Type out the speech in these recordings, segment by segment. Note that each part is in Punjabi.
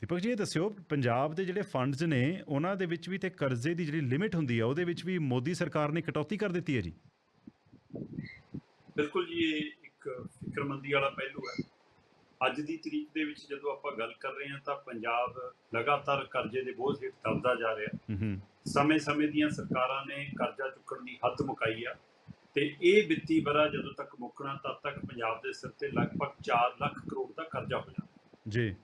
ਦੀਪਕ ਜੀ ਇਹ ਦੱਸਿਓ ਪੰਜਾਬ ਦੇ ਜਿਹੜੇ ਫੰਡਸ ਨੇ ਉਹਨਾਂ ਦੇ ਵਿੱਚ ਵੀ ਤੇ ਕਰਜ਼ੇ ਦੀ ਜਿਹੜੀ ਲਿਮਿਟ ਹੁੰਦੀ ਆ ਉਹਦੇ ਵਿੱਚ ਵੀ ਮੋਦੀ ਸਰਕਾਰ ਨੇ ਕਟੌਤੀ ਕਰ ਦਿੱਤੀ ਹੈ ਜੀ? ਬਿਲਕੁਲ ਜੀ ਇਹ ਇੱਕ ਫਿਕਰਮੰਦੀ ਵਾਲਾ ਪਹਿਲੂ ਹੈ। ਅੱਜ ਦੀ ਤਰੀਕ ਦੇ ਵਿੱਚ ਜਦੋਂ ਆਪਾਂ ਗੱਲ ਕਰ ਰਹੇ ਹਾਂ ਤਾਂ ਪੰਜਾਬ ਲਗਾਤਾਰ ਕਰਜ਼ੇ ਦੇ ਬੋਝ ਹੇਠ ਦਬਦਾ ਜਾ ਰਿਹਾ। ਸਮੇਂ-ਸਮੇਂ ਦੀਆਂ ਸਰਕਾਰਾਂ ਨੇ ਕਰਜ਼ਾ ਚੁੱਕਣ ਦੀ ਹੱਦ ਮੁਕਾਈ ਆ। ਤੇ ਇਹ ਵਿੱਤੀ ਵਰਾ ਜਦੋਂ ਤੱਕ ਮੁੱਕਣਾ ਤਦ ਤੱਕ ਪੰਜਾਬ ਦੇ ਸਿਰ ਤੇ ਲਗਭਗ 4 ਲੱਖ ਕਰੋੜ ਦਾ ਕਰਜ਼ਾ ਹੋ ਜਾਣਾ ਜੀ।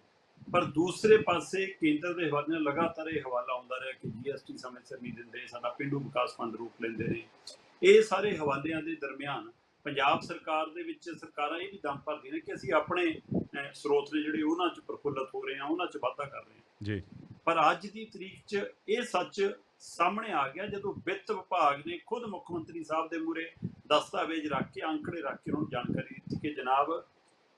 ਪਰ ਦੂਸਰੇ ਪਾਸੇ ਕੇਂਦਰ ਦੇ ਹਵਾਲੇ ਨਾਲ ਲਗਾਤਾਰ ਇਹ ਹਵਾਲਾ ਆਉਂਦਾ ਰਿਹਾ ਕਿ ਜੀਐਸਟੀ ਸਮੇਂ ਸਿਰ ਨਹੀਂ ਦਿੰਦੇ ਸਾਡਾ ਪਿੰਡੂ ਵਿਕਾਸ ਫੰਡ ਰੂਪ ਲੈਂਦੇ ਨੇ। ਇਹ ਸਾਰੇ ਹਵਾਲਿਆਂ ਦੇ ਦਰਮਿਆਨ ਪੰਜਾਬ ਸਰਕਾਰ ਦੇ ਵਿੱਚ ਸਰਕਾਰਾਂ ਇਹ ਵੀ ਦਮ ਭਰਦੀਆਂ ਨੇ ਕਿ ਅਸੀਂ ਆਪਣੇ ਸਰੋਤ ਨੇ ਜਿਹੜੇ ਉਹਨਾਂ 'ਚ ਪ੍ਰਫੁੱਲਤ ਹੋ ਰਹੇ ਹਾਂ ਉਹਨਾਂ 'ਚ ਵਾਧਾ ਕਰ ਰਹੇ ਹਾਂ। ਜੀ। ਪਰ ਅੱਜ ਦੀ ਤਰੀਕ 'ਚ ਇਹ ਸੱਚ ਸਾਹਮਣੇ ਆ ਗਿਆ ਜਦੋਂ ਵਿੱਤ ਵਿਭਾਗ ਨੇ ਖੁਦ ਮੁੱਖ ਮੰਤਰੀ ਸਾਹਿਬ ਦੇ ਮੂਰੇ ਦਸਤਾਵੇਜ਼ ਰੱਖ ਕੇ ਅੰਕੜੇ ਰੱਖ ਕੇ ਉਹਨਾਂ ਨੂੰ ਜਾਣਕਾਰੀ ਦਿੱਤੀ ਕਿ ਜਨਾਬ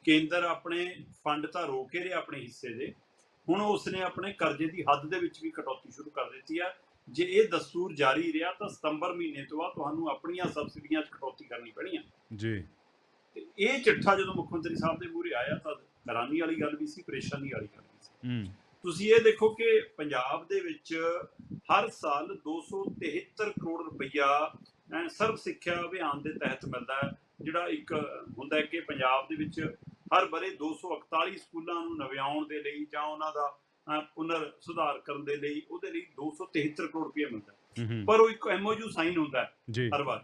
ਕੇਂਦਰ ਆਪਣੇ ਫੰਡ ਤਾਂ ਰੋਕ ਰਿਹਾ ਆਪਣੇ ਹਿੱਸੇ ਦੇ ਹੁਣ ਉਸਨੇ ਆਪਣੇ ਕਰਜ਼ੇ ਦੀ ਹੱਦ ਦੇ ਵਿੱਚ ਵੀ ਕਟੌਤੀ ਸ਼ੁਰੂ ਕਰ ਦਿੱਤੀ ਆ। ਜੇ ਇਹ ਦਸਤੂਰ ਜਾਰੀ ਰਿਹਾ ਤਾਂ ਸਤੰਬਰ ਮਹੀਨੇ ਤੋਂ ਬਾਅਦ ਤੁਹਾਨੂੰ ਆਪਣੀਆਂ ਸਬਸਿਡੀਆਂ 'ਚ ਕਟੌਤੀ ਕਰਨੀ ਪੈਣੀ ਆ। ਜੀ। ਤੇ ਇਹ ਚਿੱਠਾ ਜਦੋਂ ਮੁੱਖ ਮੰਤਰੀ ਸਾਹਿਬ ਦੇ ਮੂਰੇ ਆਇਆ ਤਾਂ ਹੈਰਾਨੀ ਵਾਲੀ ਗੱਲ ਵੀ ਸੀ ਪਰੇਸ਼ਾਨੀ ਵਾਲੀ ਗੱਲ ਵੀ ਸੀ। ਹੂੰ। ਤੁਸੀਂ ਇਹ ਦੇਖੋ ਕਿ ਪੰਜਾਬ ਦੇ ਵਿੱਚ ਹਰ ਸਾਲ 273 ਕਰੋੜ ਰੁਪਈਆ ਅਹ, ਸਰਵ ਸਿੱਖਿਆ ਅਭਿਆਨ ਦੇ ਤਹਿਤ ਮਿਲਦਾ ਹੈ ਜਿਹੜਾ ਇੱਕ ਹੁੰਦਾ ਹੈ ਕਿ ਪੰਜਾਬ ਦੇ ਵਿੱਚ ਹਰ ਬਰੇ 241 ਸਕੂਲਾਂ ਨੂੰ ਨਵਿਆਉਣ ਦੇ ਲਈ ਜਾਂ ਉਹਨਾਂ ਦਾ ਪੁਨਰ ਸੁਧਾਰ ਕਰਨ ਦੇ ਲਈ ਉਹਦੇ ਲਈ 273 ਕਰੋੜ ਰੁਪਈਆ ਮਿਲਦਾ ਪਰ ਉਹ ਇੱਕ ਐਮਓਯੂ ਸਾਈਨ ਹੁੰਦਾ ਹਰ ਵਾਰ।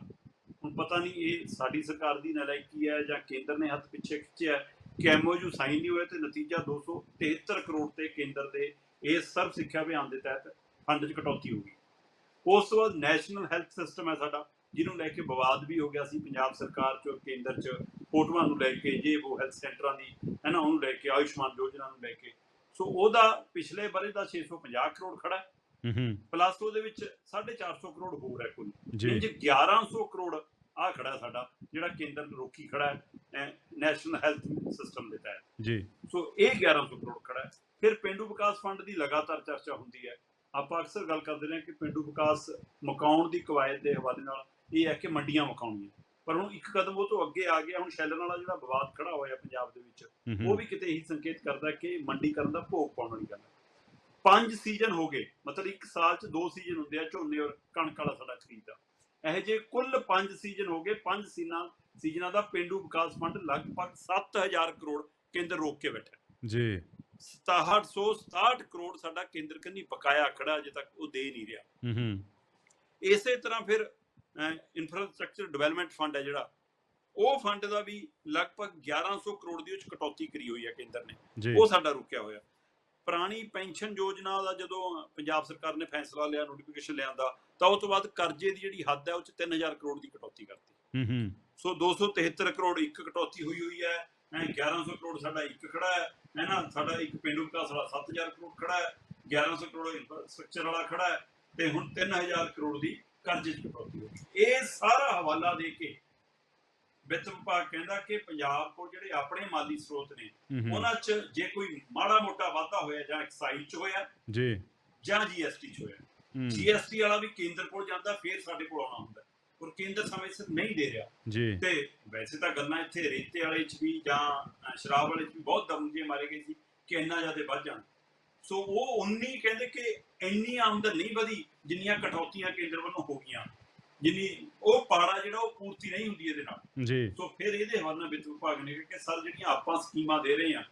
ਹੁਣ ਪਤਾ ਨਹੀਂ ਇਹ ਸਾਡੀ ਸਰਕਾਰ ਦੀ ਨਲਾਇਕੀ ਹੈ ਜਾਂ ਕੇਂਦਰ ਨੇ ਹੱਥ ਪਿੱਛੇ ਖਿੱਚਿਆ ਕਿ ਐਮਓਯੂ ਸਾਈਨ ਨਹੀਂ ਹੋਇਆ ਤੇ ਨਤੀਜਾ 273 ਕਰੋੜ ਤੇ ਕੇਂਦਰ ਦੇ ਇਸ ਸਰਵ ਸਿੱਖਿਆ ਅਭਿਆਨ ਦੇ ਤਹਿਤ ਫੰਡ 'ਚ ਕਟੌਤੀ ਹੋ ਗਈ। ਉਸ ਤੋਂ ਬਾਅਦ ਨੈਸ਼ਨਲ ਹੈਲਥ ਸਿਸਟਮ ਹੈ ਸਾਡਾ ਜਿਹਨੂੰ ਲੈ ਕੇ ਵਿਵਾਦ ਵੀ ਹੋ ਗਿਆ ਸੀ ਪੰਜਾਬ ਸਰਕਾਰ 'ਚ ਕੇਂਦਰ 'ਚ। ਫੋਟੋਆਂ ਨੂੰ ਲੈ ਕੇ ਜੇ ਉਹ ਹੈਲਥ ਸੈਂਟਰਾਂ ਦੀ ਹੈ ਨਾ ਉਹਨੂੰ ਲੈ ਕੇ ਆਯੁਸ਼ਮਾਨ ਯੋਜਨਾ ਨੂੰ ਲੈ ਕੇ। ਸੋ ਉਹਦਾ ਪਿਛਲੇ ਬਰੇ ਦਾ 650 ਕਰੋੜ ਖੜਾ ਹੈ। ਪਲੱਸ ਉਹਦੇ ਵਿੱਚ 450 ਕਰੋੜ ਹੋਰ ਹੈ ਕੁੱਲ ਜੀ। ਇੰਜ 1100 ਕਰੋੜ ਆ ਖੜਾ ਸਾਡਾ ਜਿਹੜਾ ਕੇਂਦਰ ਰੋਕੀ ਖੜਾ ਹੈ ਨੈਸ਼ਨਲ ਹੈਲਥ ਸਿਸਟਮ ਦੇ ਤਹਿਤ। ਜੀ। ਸੋ ਇਹ 1100 ਕਰੋੜ ਖੜਾ ਹੈ। ਫਿਰ ਪਿੰਡੂ ਵਿਕਾਸ ਫੰਡ ਦੀ ਲਗਾਤਾਰ ਚਰਚਾ ਹੁੰਦੀ ਹੈ। ਆਪਾਂ ਅਕਸਰ ਗੱਲ ਕਰਦੇ ਰਹੇ ਕਿ ਪਿੰਡੂ ਵਿਕਾਸ ਮਕਾਉਣ ਦੀ ਕਵਾਇਦ ਦੇ ਹਵਾਲੇ ਨਾਲ ਇਹ ਹੈ ਕਿ ਮੰਡੀਆਂ ਮਕਾਉਣੀਆਂ। ਪਰ ਹੁਣ ਇੱਕ ਕਦਮ ਉਹ ਤੋਂ ਅੱਗੇ ਆ ਗਿਆ ਹੁਣ ਸ਼ੈਲਰ ਵਾਲਾ ਜਿਹੜਾ ਵਿਵਾਦ ਖੜਾ ਹੋਇਆ ਪੰਜਾਬ ਦੇ ਵਿੱਚ ਉਹ ਵੀ ਕਿਤੇ ਇਹੀ ਸੰਕੇਤ ਕਰਦਾ ਕਿ ਮੰਡੀਕਰਨ ਦਾ ਭੋਗ ਪਾਉਣ ਵਾਲੀ ਗੱਲ ਹੈ। ਪੰਜ ਸੀਜ਼ਨ ਹੋ ਗਏ ਮਤਲਬ ਇੱਕ ਸਾਲ 'ਚ ਦੋ ਸੀਜ਼ਨ ਹੁੰਦੇ ਆ ਝੋਨੇ ਔਰ ਕਣਕ ਵਾਲਾ ਸਾਡਾ ਖਰੀਦ ਦਾ। ਇਹ ਜੇ ਕੁੱਲ ਪੰਜ ਸੀਜ਼ਨ ਹੋ ਗਏ ਪੰਜ ਸੀਜ਼ਨਾਂ ਸੀਜ਼ਨਾਂ ਦਾ ਪਿੰਡੂ ਵਿਕਾਸ ਫੰਡ ਲਗਭਗ 7000 ਕਰੋੜ ਕੇਂਦਰ ਰੋਕ ਕੇ ਬੈਠਾ। ਜੀ। 6767 ਕਰੋੜ ਸਾਡਾ ਕੇਂਦਰ ਕੰਨੀ ਬਕਾਇਆ ਖੜਾ ਅਜੇ ਤੱਕ ਉਹ ਦੇ ਨਹੀਂ ਰਿਹਾ। ਹੂੰ ਹੂੰ ਇਸੇ ਤਰ੍ਹਾਂ ਫਿਰ ਇਨਫਰਾਸਟ੍ਰਕਚਰ ਡਿਵੈਲਪਮੈਂਟ ਫੰਡ ਹੈ ਜਿਹੜਾ ਉਹ ਫੰਡ ਦਾ ਵੀ ਲਗਭਗ 1100 ਕਰੋੜ ਦੀ ਉਹ 'ਚ ਕਟੌਤੀ ਕਰੀ ਹੋਈ ਹੈ ਕੇਂਦਰ ਨੇ। ਉਹ ਸਾਡਾ ਰੁਕਿਆ ਹੋਇਆ। ਪੁਰਾਣੀ ਪੈਨਸ਼ਨ ਯੋਜਨਾ ਦਾ ਜਦੋਂ ਪੰਜਾਬ ਸਰਕਾਰ ਨੇ ਫੈਸਲਾ ਲਿਆ ਨੋਟੀਫਿਕੇਸ਼ਨ ਲਿਆਂਦਾ ਤਾਂ ਉਸ ਤੋਂ ਬਾਅਦ ਕਰਜ਼ੇ ਦੀ ਜਿਹੜੀ ਹੱਦ ਹੈ ਉਹ ਚ 3000 ਕਰੋੜ ਦੀ ਕਟੌਤੀ ਕਰਤੀ। ਹੂੰ ਹੂੰ। ਸੋ 273 ਕਰੋੜ ਇੱਕ ਕਟੌਤੀ ਹੋਈ ਹੋਈ ਹੈ ਐ 1100 ਕਰੋੜ ਸਾਡਾ ਇੱਕ ਖੜਾ ਹੈ ਹੈ ਨਾ ਸਾਡਾ ਇੱਕ ਪਿੰਡੂ ਵਿਕਾਸ ਵਾਲਾ 7000 ਕਰੋੜ ਖੜਾ ਹੈ 1100 ਕਰੋੜ ਇਨਫਰਾਸਟ੍ਰਕਚਰ ਵਾਲਾ ਖੜਾ ਹੈ ਤੇ ਹੁਣ 3000 ਕਰੋੜ ਦੀ ਕਰਜ਼ੇ 'ਚ ਕਟੌਤੀ ਇਹ ਸਾਰਾ ਹਵਾਲਾ ਦੇ ਕੇ ਵਿੱਤ ਵਿਭਾਗ ਕਹਿੰਦਾ ਕਿ ਪੰਜਾਬ ਕੋਲ ਜਿਹੜੇ ਆਪਣੇ ਮਾਲੀ ਸਰੋਤ ਨੇ ਉਹਨਾਂ 'ਚ ਜੇ ਕੋਈ ਮਾੜਾ ਮੋਟਾ ਵਾਧਾ ਹੋਇਆ ਜਾਂ ਐਕਸਾਈਜ਼ 'ਚ ਹੋਇਆ ਜੀ। ਜਾਂ ਜੀਐਸਟੀ 'ਚ ਹੋਇਆ ਜੀਐਸਟੀ ਵਾਲਾ ਵੀ ਕੇਂਦਰ ਕੋਲ ਜਾਂਦਾ ਫਿਰ ਸਾਡੇ ਕੋਲ ਆਉਣਾ ਹੁੰਦਾ। ਔਰ ਕੇਂਦਰ ਸਮੇਂ ਸਿਰ ਨਹੀਂ ਦੇ ਰਿਹਾ। ਜੀ। ਤੇ ਵੈਸੇ ਤਾਂ ਗੱਲਾਂ ਇੱਥੇ ਰੇਤੇ ਵਾਲੇ 'ਚ ਵੀ ਜਾਂ ਸ਼ਰਾਬ ਵਾਲੇ 'ਚ ਵੀ ਬਹੁਤ ਦਮਜੇ ਮਾਰੇ ਗਏ ਸੀ ਕਿ ਇੰਨਾ ਜ਼ਿਆਦਾ ਵੱਧ ਜਾਣ। ਸੋ ਉਹ ਉਨੀ ਕਹਿੰਦੇ ਕਿ ਇੰਨੀ ਆਮਦਨ ਨਹੀਂ ਵਧੀ ਜਿੰਨੀਆਂ ਕਟੌਤੀਆਂ ਕੇਂਦਰ ਵੱਲੋਂ ਹੋ ਗਈਆਂ। ਜਿੰਨੀ ਉਹ ਪਾੜਾ ਜਿਹੜਾ ਉਹ ਪੂਰਤੀ ਨਹੀਂ ਹੁੰਦੀ ਇਹਦੇ ਨਾਲ। ਜੀ। ਸੋ ਫਿਰ ਇਹਦੇ ਹਵਾਲੇ ਵਿੱਤ ਵਿਭਾਗ ਨੇ ਕਿ ਸਰ ਜਿਹੜੀਆਂ ਆਪਾਂ ਸਕੀਮਾਂ ਦੇ ਰਹੇ ਆ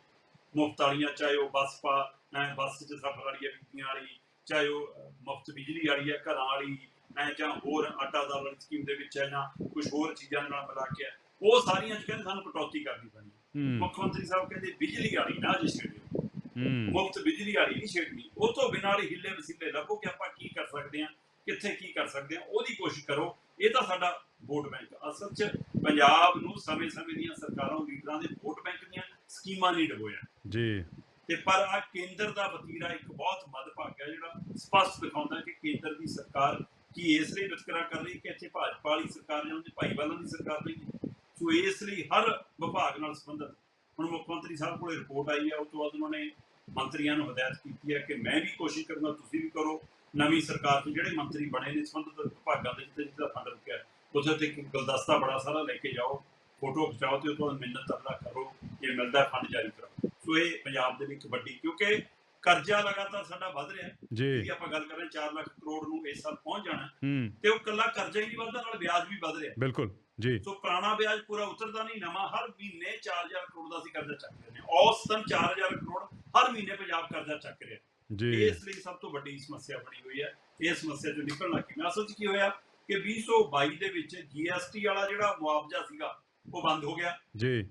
ਮੁਫਤ ਵਾਲੀਆਂ ਚਾਹੇ ਉਹ ਬੱਸ ਪਾ ਬੱਸ 'ਚ ਸਫ਼ਰ ਵਾਲੀ ਹੈ ਬੀਬੀਆਂ ਵਾਲੀ ਚਾਹੇ ਉਹ ਮੁਫਤ ਬਿਜਲੀ ਵਾਲੀ ਹੈ ਘਰਾਂ ਵਾਲੀ ਐ ਜਾਂ ਹੋਰ ਆਟਾ ਦਾਲ ਵਾਲੀ ਸਕੀਮ ਦੇ ਵਿੱਚ ਹੈ ਕੁਝ ਹੋਰ ਚੀਜ਼ਾਂ ਨਾਲ ਮਿਲਾ ਕੇ ਹੈ ਉਹ ਸਾਰੀਆਂ 'ਚ ਕਹਿੰਦੇ ਸਾਨੂੰ ਕਟੌਤੀ ਕਰਨੀ ਪੈਣੀ। ਹੈ। ਹੂੰ ਮੁੱਖ ਮੰਤਰੀ ਸਾਹਿਬ ਕਹਿੰਦੇ ਬਿਜਲੀ ਵਾਲੀ ਨਾ ਜੀ ਛੇੜਿਓ ਹੂੰ ਮੁਫਤ ਬਿਜਲੀ ਵਾਲੀ ਨਹੀਂ ਛੇੜਨੀ। ਉਹ ਤੋਂ ਬਿਨਾਂ ਵਾਲੀ ਹਿੱਲੇ ਵਸੀਲੇ ਲੱਭੋ ਕਿ ਆਪਾਂ ਕੀ ਕਰ ਸਕਦੇ ਹਾਂ ਕਿੱਥੇ ਕੀ ਕਰ ਸਕਦੇ ਹਾਂ ਉਹਦੀ ਕੋਸ਼ਿਸ਼ ਕਰੋ। ਇਹ ਤਾਂ ਸਾਡਾ ਵੋਟ ਬੈਂਕ। ਅਸਲ 'ਚ ਪੰਜਾਬ ਨੂੰ ਸਮੇਂ-ਸਮੇਂ ਦੀਆਂ ਸਰਕਾਰਾਂ ਲੀਡਰਾਂ ਦੇ ਵੋਟ ਬੈਂਕ ਦੀਆਂ ਸਕੀਮਾਂ ਨਹੀਂ ਡਬੋਇਆ। ਜੀ। ਤੇ ਪਰ ਆ ਕੇਂਦਰ ਦਾ ਵਤੀਰਾ ਇੱਕ ਬਹੁਤ ਮੱਦਭਾਗਾ ਜਿਹੜਾ ਸਪਸ਼ਟ ਦਿਖਾਉਂਦਾ ਕਿ ਕੇਂਦਰ ਦੀ ਸਰਕਾਰ ਕੀ ਇਸ ਲਈ ਵਿਤਕਰਾ ਕਰ ਰਹੀ ਹੈ ਕਿ ਇੱਥੇ ਭਾਜਪਾ ਵਾਲੀ ਸਰਕਾਰ ਜਾਂ ਉਹਦੇ ਭਾਈਵਾਲਾਂ ਦੀ ਸਰਕਾਰ ਨਹੀਂ ਹੈ। ਸੋ ਇਸ ਲਈ ਹਰ ਵਿਭਾਗ ਨਾਲ ਸੰਬੰਧਿਤ। ਹੁਣ ਮੁੱਖ ਮੰਤਰੀ ਸਾਹਿਬ ਕੋਲੇ ਰਿਪੋਰਟ ਆਈ ਹੈ ਉਸ ਤੋਂ ਬਾਅਦ ਉਹਨਾਂ ਨੇ ਮੰਤਰੀਆਂ ਨੂੰ ਹਦਾਇਤ ਕੀਤੀ ਹੈ ਕਿ ਮੈਂ ਵੀ ਕੋਸ਼ਿਸ਼ ਕਰੂੰਗਾ ਤੁਸੀਂ ਵੀ ਕਰੋ। ਨਵੀਂ ਸਰਕਾਰ 'ਚ ਜਿਹੜੇ ਮੰਤਰੀ ਬਣੇ ਨੇ ਸੰਬੰਧਿਤ ਵਿਭਾਗਾਂ ਦੇ ਜਿੱਥੇ ਜਿੱਥੇ ਫੰਡ ਰੁਕਿਆ ਹੈ, ਉੱਥੇ ਤੇ ਇੱਕ ਗੁਲਦਸਤਾ ਬੜਾ ਸਾਰਾ ਲੈ ਕੇ ਜਾਓ ਫੋਟੋ ਖਿਚਾਓ ਤੇ ਉਹ ਤੋਂ ਮਿੰਨਤ ਅਦਾ ਕਰੋ ਜੇ ਮਿਲਦਾ ਫੰਡ ਜਾਰੀ ਕਰਾਓ। ਸੋ ਇਹ ਪੰਜਾਬ ਦੇ ਇੱਕ ਵੱਡੀ ਕਿਉਂਕਿ ਕਰਜ਼ਾ ਲਗਾਤਾਰ ਸਾਡਾ ਵੱਧ ਰਿਹਾ। ਜੀ। ਜੇ ਆਪਾਂ ਗੱਲ ਕਰ ਰਹੇ 4 ਲੱਖ ਕਰੋੜ ਨੂੰ ਇਸ ਸਾਲ ਪਹੁੰਚ ਜਾਣਾ ਹੂੰ ਤੇ ਉਹ ਕੱਲਾ ਕਰਜ਼ਾ ਹੀ ਨਹੀਂ ਵੱਧਦਾ ਨਾਲ ਵਿਆਜ ਵੀ ਵੱਧ ਰਿਹਾ। ਬਿਲਕੁਲ ਜੀ। ਸੋ ਪੁਰਾਣਾ ਵਿਆਜ ਪੂਰਾ ਉਤਰਦਾ ਨਹੀਂ ਨਵਾਂ ਹਰ ਮਹੀਨੇ 4000 ਕਰੋੜ ਦਾ ਅਸੀਂ ਕਰਜ਼ਾ ਚੱਕ ਰਹੇ ਨੇ ਔਸਤਨ 4000 ਕਰੋੜ ਹਰ ਮਹੀਨੇ ਪੰਜਾਬ ਕਰਜ਼ਾ ਚੱਕ ਰਿਹਾ। ਜੀ। ਇਸ ਲਈ ਸਭ ਤੋਂ ਵੱਡੀ ਸਮੱਸਿਆ ਬਣੀ ਹੋਈ ਹੈ। ਇਹ ਸਮੱਸਿਆ ਚੋਂ ਨਿਕਲਣਾ ਕਿਵੇਂ ਅਸਲ 'ਚ ਕੀ ਹੋਇਆ ਕਿ 2022 ਦੇ ਵਿੱਚ ਜੀਐਸਟੀ ਵਾਲਾ ਜਿਹੜਾ ਮੁਆਵਜ਼ਾ ਸੀਗਾ ਉਹ ਬੰਦ ਹੋ ਗਿਆ। ਜੀ।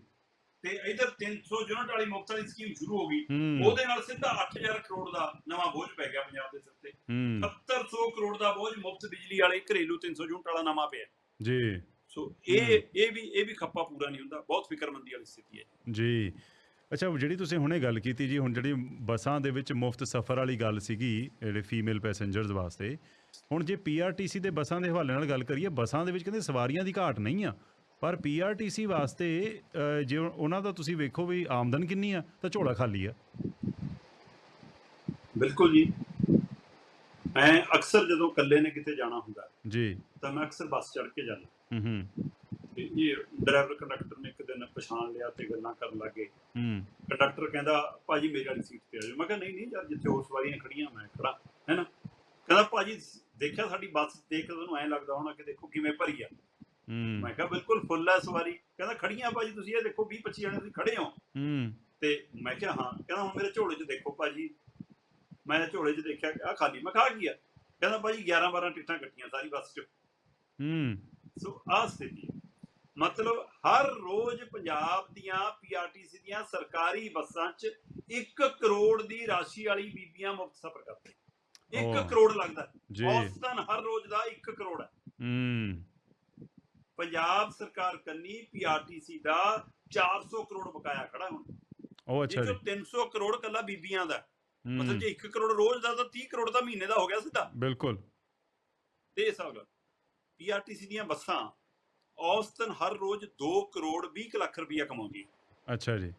ਤੇ ਇਧਰ 300 ਯੂਨਿਟ ਵਾਲੀ ਮੁਫਤ ਵਾਲੀ ਸਕੀਮ ਸ਼ੁਰੂ ਹੋ ਗਈ। ਉਹਦੇ ਨਾਲ ਸਿੱਧਾ 8000 ਕਰੋੜ ਦਾ ਨਵਾਂ ਬੋਝ ਪੈ ਗਿਆ ਪੰਜਾਬ ਦੇ ਸਿਰ ਤੇ। ਹੂੰ। 7700 ਕਰੋੜ ਦਾ ਬੋਝ ਮੁਫਤ ਬਿਜਲੀ ਵਾਲੇ ਘਰੇਲੂ 300 ਯੂਨਿਟ ਵਾਲਾ ਨਵਾਂ ਪਿਆ। ਜੀ। ਸੋ ਇਹ ਇਹ ਵੀ ਇਹ ਵੀ ਖੱਪਾ ਪੂਰਾ ਨਹੀਂ ਹੁੰਦਾ। ਬਹੁਤ ਫਿਕਰਮੰਦੀ ਵਾਲੀ ਸਥਿਤੀ ਹੈ। ਜੀ। ਅੱਛਾ ਜਿਹੜੀ ਤੁਸੀਂ ਹੁਣੇ ਗੱਲ ਕੀਤੀ ਜੀ ਹੁਣ ਜਿਹੜੀ ਬੱਸਾਂ ਦੇ ਵਿੱਚ ਮੁਫਤ ਸਫ਼ਰ ਵਾਲੀ ਗੱਲ ਸੀਗੀ ਜਿਹੜੇ ਫੀਮੇਲ ਪੈਸੇਂਜਰਸ ਵਾਸਤੇ ਹੁਣ ਜੇ ਪੀਆਰਟੀਸੀ ਦੇ ਬੱਸਾਂ ਦੇ ਹਵਾਲੇ ਨਾਲ ਗੱਲ ਕਰੀਏ ਬੱਸਾਂ ਦੇ ਵਿੱਚ ਕਹਿੰਦੇ ਸਵਾਰੀਆਂ ਦੀ ਘਾਟ ਨਹੀਂ ਆ ਪਰ ਪੀਆਰਟੀਸੀ ਵਾਸਤੇ ਜੇ ਉਹਨਾਂ ਦਾ ਤੁਸੀਂ ਵੇਖੋ ਵੀ ਆਮਦਨ ਕਿੰਨੀ ਆ ਤਾਂ ਝੋਲਾ ਖਾਲੀ ਆ। ਬਿਲਕੁਲ ਜੀ। ਮੈਂ ਅਕਸਰ ਜਦੋਂ ਇਕੱਲੇ ਨੇ ਕਿਤੇ ਜਾਣਾ ਹੁੰਦਾ ਜੀ। ਤਾਂ ਮੈਂ ਅਕਸਰ ਬੱਸ ਚੜ੍ਹ ਕੇ ਜਾਂਦਾ। ਹੂੰ ਹੂੰ। ਤੇ ਇਹ ਡਰਾਈਵਰ ਕੰਡਕਟਰ ਨੇ ਇੱਕ ਦਿਨ ਪਛਾਣ ਲਿਆ ਤੇ ਗੱਲਾਂ ਕਰਨ ਲੱਗੇ ਹੂੰ। ਕੰਡਕਟਰ ਕਹਿੰਦਾ ਭਾਜੀ ਮੇਰੀ ਵਾਲੀ ਸੀਟ ਤੇ ਆ ਜਾਓ। ਮੈਂ ਕਿਹਾ ਨਹੀਂ ਨਹੀਂ ਯਾਰ ਜਿੱਥੇ ਹੋਰ ਸਵਾਰੀਆਂ ਖੜੀਆਂ ਮੈਂ ਖੜਾ ਹੈ ਨਾ? ਕਹਿੰਦਾ ਭਾਜੀ ਦੇਖਿਆ ਸਾਡੀ ਬੱਸ ਦੇਖ ਕੇ ਤੁਹਾਨੂੰ ਐਂ ਲੱਗਦਾ ਹੋਣਾ ਕਿ ਦੇਖੋ ਕਿਵੇਂ ਭਰੀ ਆ? ਹੂੰ। ਮੈਂ ਕਿਹਾ ਬਿਲਕੁਲ ਫੁੱਲ ਹੈ ਸਵਾਰੀ ਕਹਿੰਦਾ ਖੜੀਆਂ ਭਾਜੀ ਤੁਸੀਂ ਇਹ ਦੇਖੋ 20 25 ਜਣੇ ਤੁਸੀਂ ਖੜੇ ਹੋ? ਹੂੰ। ਤੇ ਮੈਂ ਕਿਹਾ ਹਾਂ। ਕਹਿੰਦਾ ਹੁਣ ਮੇਰੇ ਝੋਲੇ 'ਚ ਦੇਖੋ ਭਾਜੀ ਮੈਂ ਝੋਲੇ 'ਚ ਦੇਖਿਆ ਆ ਖਾਲੀ ਮੈਂ ਕਿਹਾ ਆਹ ਕੀ ਆ। ਕਹਿੰਦਾ ਭਾਜੀ 11 12 ਟਿਕਟਾਂ ਕੱਟੀਆਂ ਸਾਰੀ ਬੱਸ 'ਚ। ਹੂੰ। ਸੋ ਆ ਸਥਿਤੀ ਮਤਲਬ ਹਰ ਰੋਜ਼ ਪੰਜਾਬ ਦੀਆਂ ਪੀਆਰਟੀਸੀ ਦੀਆਂ ਸਰਕਾਰੀ ਬੱਸਾਂ 'ਚ 1 ਕਰੋੜ ਦੀ ਰਾਸ਼ੀ ਵਾਲੀ ਬੀਬੀਆਂ ਮੁਫਤ ਸਫ਼ਰ ਕਰਦੀਆਂ 1 ਓਹ। ਕਰੋੜ ਲੱਗਦਾ। ਔਸਤਨ ਹਰ ਰੋਜ਼ ਦਾ 1 ਕਰੋੜ ਹੈ। ਹੂੰ। ਪੰਜਾਬ ਸਰਕਾਰ ਕੰਨੀ ਪੀਆਰਟੀਸੀ ਦਾ 400 ਕਰੋੜ ਬਕਾਇਆ ਖੜਾ ਹੁਣ। ਉਹ ਅੱਛਾ ਜੀ 300 ਕਰੋੜ ਕੱਲਾ ਬੀਬੀਆਂ ਦਾ। ਮਤਲਬ ਜੇ 1 ਕਰੋੜ ਰੋਜ਼ ਦਾ ਤਾਂ 30 ਕਰੋੜ ਦਾ ਮਹੀਨੇ ਦਾ ਹੋ ਗਿਆ ਸਿੱਧਾ। ਬਿਲਕੁਲ। ਤੇ ਇਹ ਹਿਸਾਬ ਨਾਲ ਪੀਆਰਟੀਸੀ ਦੀਆਂ ਬੱਸਾਂ ਔਸਤਨ ਹਰ ਰੋਜ਼ 2 ਕਰੋੜ 20 ਕੁ ਲੱਖ ਰੁਪਈਆ ਕਮਾਉਂਦੀਆਂ ਅੱਛਾ ਜੀ।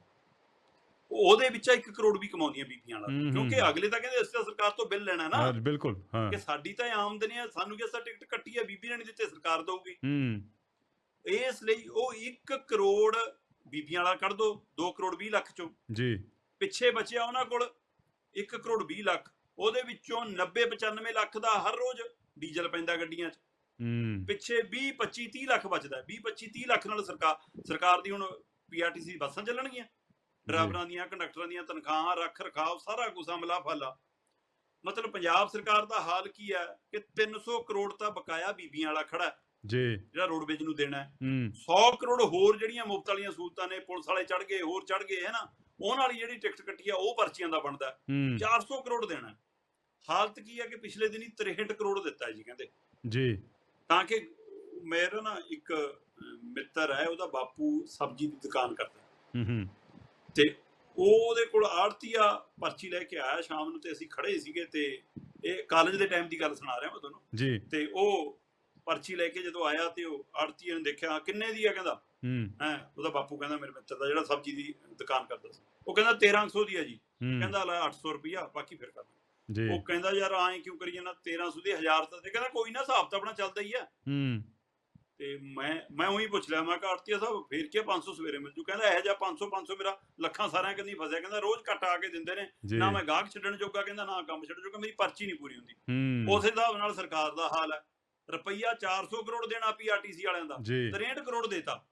ਉਹਦੇ ਵਿੱਚ 1 ਕਰੋੜ ਵੀ ਕਮਾਉਂਦੀਆਂ ਬੀਬੀਆਂ ਵਾਲਾ। ਹੂੰ, ਹੂੰ, ਕਿਉਂਕਿ ਹੂੰ। ਅਗਲੇ ਤਾਂ ਕਹਿੰਦੇ ਅਸੀਂ ਤਾਂ ਸਰਕਾਰ ਤੋਂ ਬਿੱਲ ਲੈਣਾ ਨਾ। ਹਾਂ ਬਿਲਕੁਲ ਹਾਂ। ਕਿ ਸਾਡੀ ਤਾਂ ਆਮਦਨੀ ਹੈ ਸਾਨੂੰ ਕਿ ਅਸਾਂ ਟਿਕਟ ਕੱਟੀ ਹੈ ਬੀਬੀ ਨੇ ਨਹੀਂ ਦਿੱਤੇ ਸਰਕਾਰ ਦਊਗੀ। ਹੂੰ। ਇਸ ਲਈ ਉਹ 1 ਕਰੋੜ ਬੀਬੀਆਂ ਵਾਲਾ ਕੱਢ ਦੋ 2 ਕਰੋੜ 20 ਲੱਖ ਚੋਂ। ਜੀ। ਪਿੱਛੇ ਬਚਿਆ ਉਹਨਾਂ ਕੋਲ 1 ਕਰੋੜ 20 ਲੱਖ। ਉਹਦੇ ਵਿੱਚੋਂ 90 95 ਲੱਖ ਦਾ ਹਰ ਰੋਜ਼ ਡੀਜ਼ਲ ਪੈਂਦਾ ਗੱਡੀਆਂ 'ਚ। ਹੂੰ ਪਿੱਛੇ 20 25 30 ਲੱਖ ਬਚਦਾ। 20 25 30 ਲੱਖ ਨਾਲ ਸਰਕਾਰ ਸਰਕਾਰ ਦੀ ਹੁਣ ਪੀਆਰਟੀਸੀ ਬੱਸਾਂ ਚੱਲਣਗੀਆਂ। ਡਰਾਈਵਰਾਂ ਦੀਆਂ ਕੰਡਕਟਰਾਂ ਦੀਆਂ ਤਨਖਾਹਾਂ ਰੱਖ ਰਖਾਵ ਸਾਰਾ ਕੁਝ ਅਮਲਾ ਫਾਲਾ। ਮਤਲਬ ਪੰਜਾਬ ਸਰਕਾਰ ਦਾ ਹਾਲ ਕੀ ਹੈ ਕਿ 300 ਕਰੋੜ ਤਾਂ ਬਕਾਇਆ ਬੀਬੀਆਂ ਵਾਲਾ ਖੜਾ ਜੀ। ਜਿਹੜਾ ਰੋਡਵੇਜ ਨੂੰ ਦੇਣਾ ਹੈ। ਹੂੰ। 100 ਕਰੋੜ ਹੋਰ ਜਿਹੜੀਆਂ ਮੁਫਤ ਵਾਲੀਆਂ ਸਹੂਲਤਾਂ ਨੇ ਪੁਲਿਸ ਵਾਲੇ ਚੜ ਗਏ ਹੋਰ ਚੜ ਗਏ ਹੈ ਨਾ? ਉਹਨਾਂ ਵਾਲੀ ਜਿਹੜੀ ਟਿਕਟ ਕੱਟੀ ਆ ਉਹ ਪਰਚੀਆਂ ਦਾ ਬਣਦਾ ਹੈ। ਹੂੰ। 400 ਕਰੋੜ ਦੇਣਾ। ਹਾਲਤ ਕੀ ਹੈ ਕਿ ਪਿਛਲੇ ਦਿਨੀ 63 ਕਰੋੜ ਦਿੱਤਾ ਜੀ ਕਹਿੰਦੇ। ਜੀ। ਤਾਂ ਕਿ ਮੇਰਾ ਨਾ ਇੱਕ ਮਿੱਤਰ ਹੈ ਉਹਦਾ ਬਾਪੂ ਸਬਜ਼ੀ ਦੀ ਦੁਕਾਨ ਕਰਦਾ। ਹੂੰ ਹੂੰ। ਤੇ ਉਹ ਉਹਦੇ ਕੋਲ ਆੜਤੀਆ ਪਰਚੀ ਲੈ ਕੇ ਆਇਆ ਸ਼ਾਮ ਨੂੰ ਤੇ ਅਸੀਂ ਖੜੇ ਸੀਗੇ ਤੇ ਇਹ ਕਾਲਜ ਦੇ ਟਾਈਮ ਦੀ ਗੱਲ ਸੁਣਾ ਰਿਹਾ ਮੈਂ ਤੁਹਾਨੂੰ। ਜੀ। ਤੇ ਉਹ ਪਰਚੀ ਲੈ ਕੇ ਜਦੋਂ ਆਇਆ ਤੇ ਉਹ ਆੜਤੀਆ ਨੇ ਦੇਖਿਆ ਕਿੰਨੇ ਦੀ ਆ ਕਹਿੰਦਾ। ਹੂੰ। ਹੈ ਉਹਦਾ ਬਾਪੂ ਕਹਿੰਦਾ ਮੇਰੇ ਮਿੱਤਰ ਦਾ ਜਿਹੜਾ ਸਬਜ਼ੀ ਦੀ ਦੁਕਾਨ ਕਰਦਾ ਸੀ। ਉਹ ਕਹਿੰਦਾ 1300 ਦੀ ਆ ਜੀ। ਕਹਿੰਦਾ ਲੈ 800 ਰੁਪਿਆ ਬਾਕੀ ਫਿਰ ਕਰ। ਜੀ। ਉਹ ਕਹਿੰਦਾ ਯਾਰ ਐਂ ਕਿਉਂ ਕਰੀ ਜਾਂਦਾ 1300 ਦੀ 1000 ਤਾਂ ਤੇ ਕਹਿੰਦਾ ਕੋਈ ਨਾ ਹਿਸਾਬ ਤਾਂ ਆਪਣਾ ਚੱਲਦਾ ਹੀ ਆ। ਹੂੰ। ਤੇ ਮੈਂ ਮੈਂ ਉਹੀ ਪੁੱਛ ਲਿਆ ਮੈਂ ਕਿਹਾ ਆੜਤੀਆ ਸਾਹਿਬ ਫੇਰ ਕੀ ਆ, 500 ਸਵੇਰੇ ਮਿਲ ਜੂ। ਕਹਿੰਦਾ ਇਹ ਜਿਹਾ 500 500 ਮੇਰਾ ਲੱਖਾਂ ਸਾਰਿਆਂ ਕੰਨੀ ਫਸਿਆ। ਕਹਿੰਦਾ ਰੋਜ਼ ਘੱਟ ਆ ਕੇ ਦਿੰਦੇ ਨੇ। ਜੀ। ਨਾ ਮੈਂ ਗਾਹਕ ਛੱਡਣ ਜੋਗਾ ਕਹਿੰਦਾ ਨਾ ਕੰਮ ਛੱਡਣ ਜੋਗਾ ਮੇਰੀ ਪਰਚੀ ਨਹੀਂ ਪੂਰੀ ਹੁੰਦੀ। ਹੂੰ। ਉਸੇ ਹਿਸਾਬ ਨਾਲ ਸਰਕਾਰ ਦਾ ਹਾਲ ਹੈ ਰੁਪਈਆ 400 ਕਰੋੜ ਦੇਣਾ ਪੀਆਰਟੀਸੀ ਵਾਲਿਆਂ ਦਾ। ਜੀ। 63 ਕਰੋੜ ਦੇਤਾ।